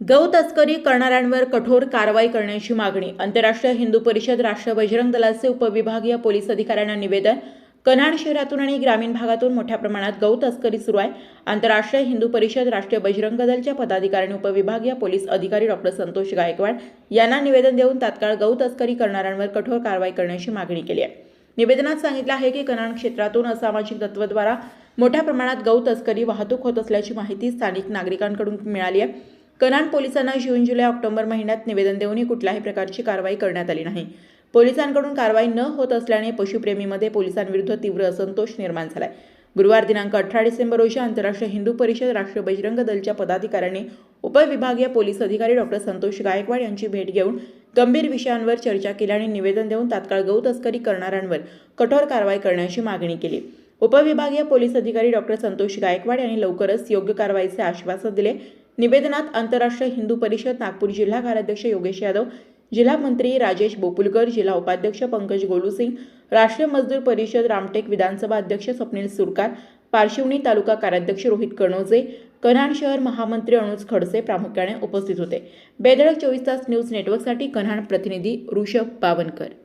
गौ तस्करी करणाऱ्यांवर कठोर कारवाई करण्याची मागणी. आंतरराष्ट्रीय हिंदू परिषद राष्ट्रीय बजरंग दलाचे उपविभागीय पोलीस अधिकाऱ्यांना निवेदन. कन्हाड शहरातून आणि ग्रामीण भागातून मोठ्या प्रमाणात गौ तस्करी सुरू आहे. आंतरराष्ट्रीय हिंदू परिषद राष्ट्रीय बजरंग दलच्या पदाधिकाऱ्यांनी उपविभागीय पोलीस अधिकारी डॉक्टर संतोष गायकवाड यांना निवेदन देऊन तात्काळ गौ तस्करी करणाऱ्यांवर कठोर कारवाई करण्याची मागणी केली आहे. निवेदनात सांगितलं आहे की कन्हाड क्षेत्रातून असामाजिक तत्वद्वारा मोठ्या प्रमाणात गौ तस्करी वाहतूक होत असल्याची माहिती स्थानिक नागरिकांकडून मिळाली आहे. कन्हाड पोलिसांना जून जुलै ऑक्टोबर महिन्यात निवेदन देऊनही कुठल्याही प्रकारची कारवाई करण्यात आली नाही. पोलिसांकडून कारवाई न होत असल्याने पशुप्रेमीमध्ये पोलिसांविरुद्ध तीव्र असंतोष निर्माण झालाय. गुरुवार दिनांक अठरा डिसेंबर रोजी आंतरराष्ट्रीय हिंदू परिषद राष्ट्रीय बजरंग दलच्या पदाधिकाऱ्यांनी उपविभागीय पोलीस अधिकारी डॉक्टर संतोष गायकवाड यांची भेट घेऊन गंभीर विषयांवर चर्चा केली आणि निवेदन देऊन तात्काळ गौ तस्करी करणाऱ्यांवर कठोर कारवाई करण्याची मागणी केली. उपविभागीय पोलीस अधिकारी डॉक्टर संतोष गायकवाड यांनी लवकरच योग्य कारवाईचे आश्वासन दिले. निवेदनात आंतरराष्ट्रीय हिंदू परिषद नागपूर जिल्हा कार्याध्यक्ष योगेश यादव जिल्हा मंत्री राजेश बोपुलकर जिल्हा उपाध्यक्ष पंकज गोलूसिंग राष्ट्रीय मजदूर परिषद रामटेक विधानसभा अध्यक्ष स्वप्नील सुरकार पारशिवनी तालुका कार्याध्यक्ष रोहित कणोजे कन्हाड शहर महामंत्री अनुज खडसे प्रामुख्याने उपस्थित होते. बेधडक चोवीस तास न्यूज नेटवर्कसाठी कन्हाड प्रतिनिधी ऋषभ बावनकर.